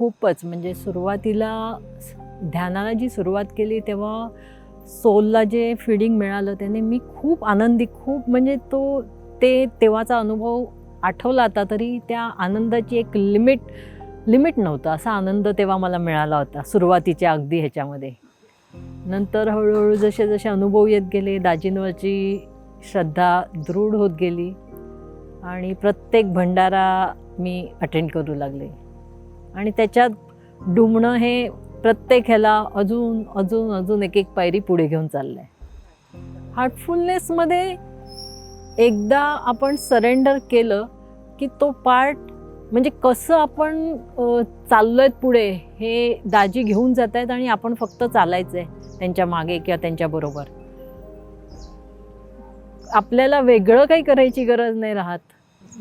खूपच. म्हणजे सुरुवातीला ध्यानाला जी सुरुवात केली तेव्हा सोलला जे फिडिंग मिळालं त्याने मी खूप आनंदी खूप म्हणजे तो ते तेव्हाचा अनुभव आठवला आता तरी त्या आनंदाची एक लिमिट लिमिट नव्हतं. असा आनंद तेव्हा मला मिळाला होता सुरुवातीच्या अगदी ह्याच्यामध्ये. नंतर हळूहळू जसे जसे अनुभव येत गेले दाजींवरची श्रद्धा दृढ होत गेली आणि प्रत्येक भंडारा मी अटेंड करू लागले. आणि त्याच्यात डुंबणं हे प्रत्येक ह्याला अजून अजून अजून एक एक पायरी पुढे घेऊन चाललं आहे हार्टफुलनेसमध्ये एकदा आपण सरेंडर केलं की तो पार्ट म्हणजे कसं आपण चाललो आहेत पुढे हे दाजी घेऊन जात आहेत आणि आपण फक्त चालायचं आहे त्यांच्या मागे किंवा त्यांच्याबरोबर आपल्याला वेगळं काही करायची गरज नाही राहत.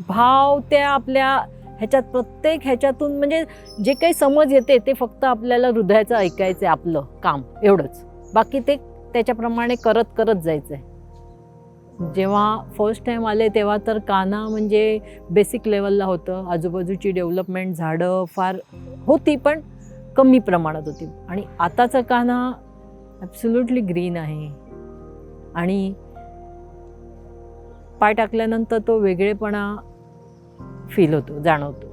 भाव त्या आपल्या ह्याच्यात प्रत्येक ह्याच्यातून म्हणजे जे काही समज येते ते फक्त आपल्याला हृदयाचं ऐकायचं आहे आपलं काम एवढंच. बाकी ते त्याच्याप्रमाणे करत करत जायचं आहे जेव्हा फर्स्ट टाईम आले तेव्हा तर काना म्हणजे बेसिक लेवलला होतं. आजूबाजूची डेव्हलपमेंट झाडं फार होती पण कमी प्रमाणात होती. आणि आताचा काना ॲब्सुल्युटली ग्रीन आहे. आणि पाय टाकल्यानंतर तो वेगळेपणा फील होतो जाणवतो.